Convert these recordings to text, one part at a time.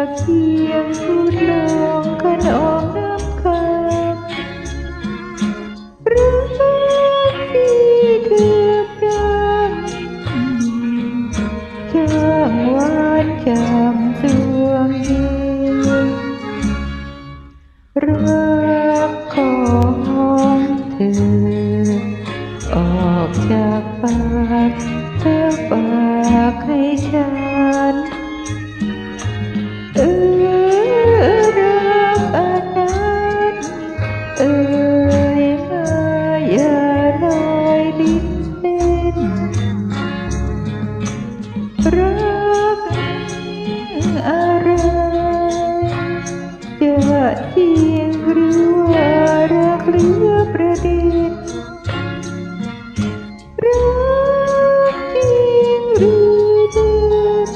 อยากเพียงพูดลองกันออกน้ำคำรักที่เธอพรำช่างหวานจำสวงเย็นรักของเธอ ออกจากปากเธอฝากให้ฉัน เอ่ยมาอย่าลอยลิ้นเล่นรักอะไรจะจริงหรือว่ารักเหลือประเด็นรักจริงหรือเดิน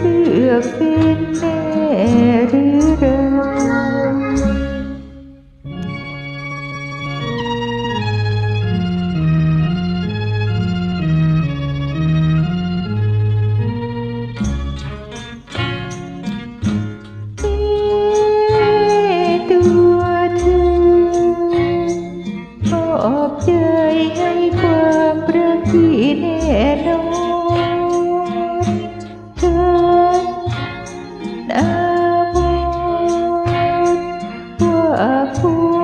เลือกเป็นแน่ ว่า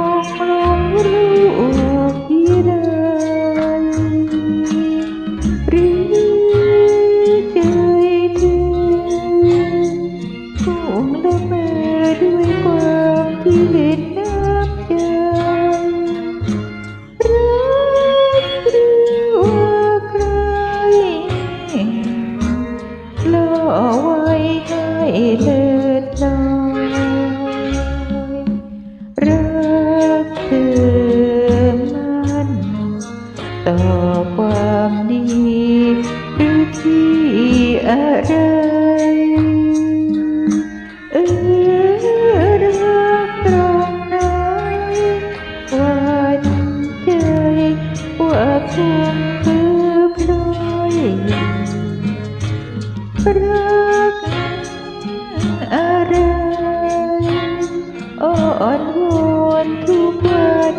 ต่อความดีหรือที่อะไร เออรักตรงไหนหวันใจว่าคงคือพลอยรักอะไรอ่อนวอนทุกวัน